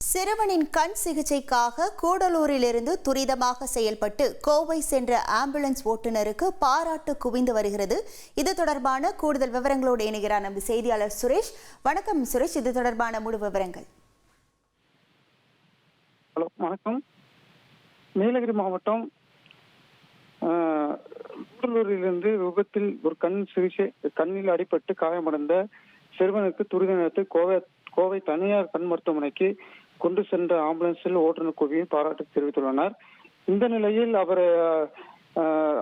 சிறுவனின் கண் சிகிச்சைக்காக கூடலூரிலிருந்து துரிதமாக செயல்பட்டு கோவை சென்ற ஆம்புலன்ஸ் ஓட்டுநருக்கு பாராட்டு குவிந்து வருகிறது. இது தொடர்பான கூடுதல் விவரங்களோடு இணைகிறார் நமது செய்தியாளர் சுரேஷ். வணக்கம் சுரேஷ். இது தொடர்பான முழு விவரங்கள். ஹலோ வணக்கம். நீலகிரி மாவட்டம் ஆஹ், கூடலூரிலிருந்து விபத்தில் ஒரு கண் சிகிச்சை கண்ணில் அடிபட்டு காயமடைந்த சிறுவனுக்கு துரித நேரத்தில் கோவை கோவை தனியார் கண் மருத்துவமனைக்கு கொண்டு சென்ற ஆம்புலன்ஸில் ஓட்டுநர் குவியும் பாராட்டு தெரிவித்துள்ளனர். இந்த நிலையில் அவர்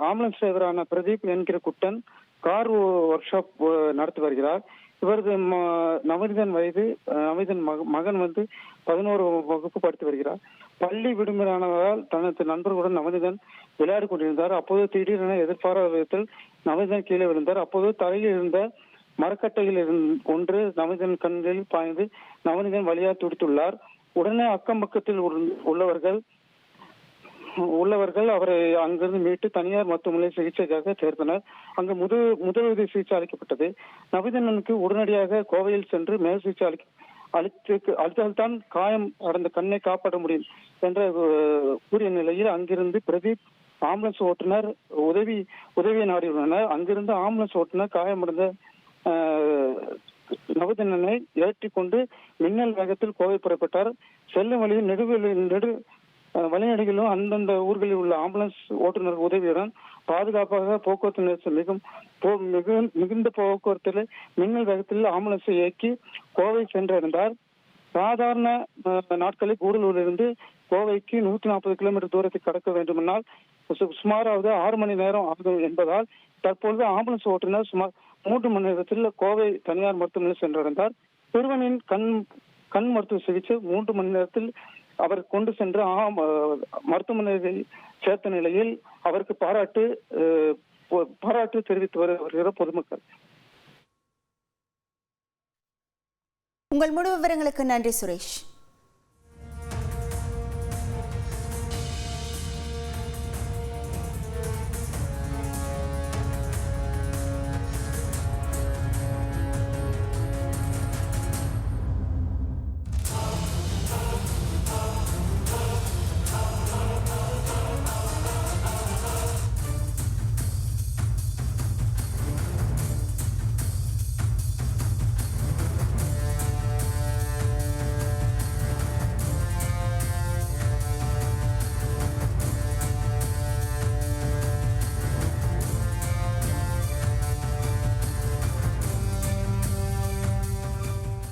ஆம்புலன்ஸ் டிரைவரான பிரதீப் என்கிற குட்டன் கார் ஒர்க் ஷாப் நடத்தி வருகிறார். இவரது ம- நவனிதன் வயது நவீதன் நவனிதன் மக- மகன் வந்து பதினோரு வகுப்பு படித்து வருகிறார். பள்ளி விடுமுறையானதால் தனது நண்பர்களுடன் நவனிதன் விளையாடி கொண்டிருந்தார். அப்போது திடீரென எதிர்பாராத விதத்தில் நவனிதன் கீழே விழுந்தார். அப்போது தலையில் இருந்த மரக்கட்டையில் இருந்த ஒன்று நவனிதன் கண்களில் பாய்ந்து நவனிதன் வழியாக துடித்துள்ளார். உடனே அக்கம் பக்கத்தில் உள்ளவர்கள் உள்ளவர்கள் அவரை அங்கிருந்து மீட்டு தனியார் மருத்துவமனை சிகிச்சைக்காக சேர்த்தனர். அங்கு முது முதலுதவி சிகிச்சை அளிக்கப்பட்டது. நவீதனனுக்கு உடனடியாக கோவையில் சென்று மேல் சிகிச்சை அளிக்க அளித்து அளித்தால்தான் காயம் அடைந்த கண்ணை காப்பாற்ற முடியும் என்ற கூறிய நிலையில் அங்கிருந்து பிரதீப் ஆம்புலன்ஸ் ஓட்டுநர் உதவி உதவியை நாடியுள்ளனர். அங்கிருந்து ஆம்புலன்ஸ் ஓட்டுநர் காயமடைந்த அஹ், ஏற்றி கொண்டு மின்னல் வேகத்தில் கோவை புறப்பட்டார். செல்லும் வழியில் நெடுவெளி நெடு அஹ், அந்தந்த ஊர்களில் உள்ள ஆம்புலன்ஸ் ஓட்டுநர் உதவியுடன் பாதுகாப்பாக போக்குவரத்து நெரிசல் மிகும் மிகு மிகுந்த போக்குவரத்தில் மின்னல் வேகத்தில் ஆம்புலன்ஸை இயக்கி கோவை சென்றடைந்தார். சாதாரண நாட்களில் கூடலூரிலிருந்து கோவைக்கு நூத்தி நாற்பது கிலோமீட்டர் தூரத்தை கடக்க வேண்டுமென்றால் சு- சுமாராவது ஆறு மணி நேரம் ஆகும் என்பதால் தற்பொழுது ஆம்புலன்ஸ் ஓட்டுநர் சுமார் மூன்று மணி நேரத்தில் கோவை தனியார் மருத்துவமனை சென்றடைந்தார் சிறுவனின் கண் கண் மருத்துவ சிகிச்சை மூன்று மணி நேரத்தில் அவர் கொண்டு சென்று ஆம், மருத்துவமனையில் சேர்த்த நிலையில் அவருக்கு பாராட்டு பாராட்டு தெரிவித்து வரு- வருகிற பொதுமக்கள். உங்கள் முழு விவரங்களுக்கு நன்றி சுரேஷ்.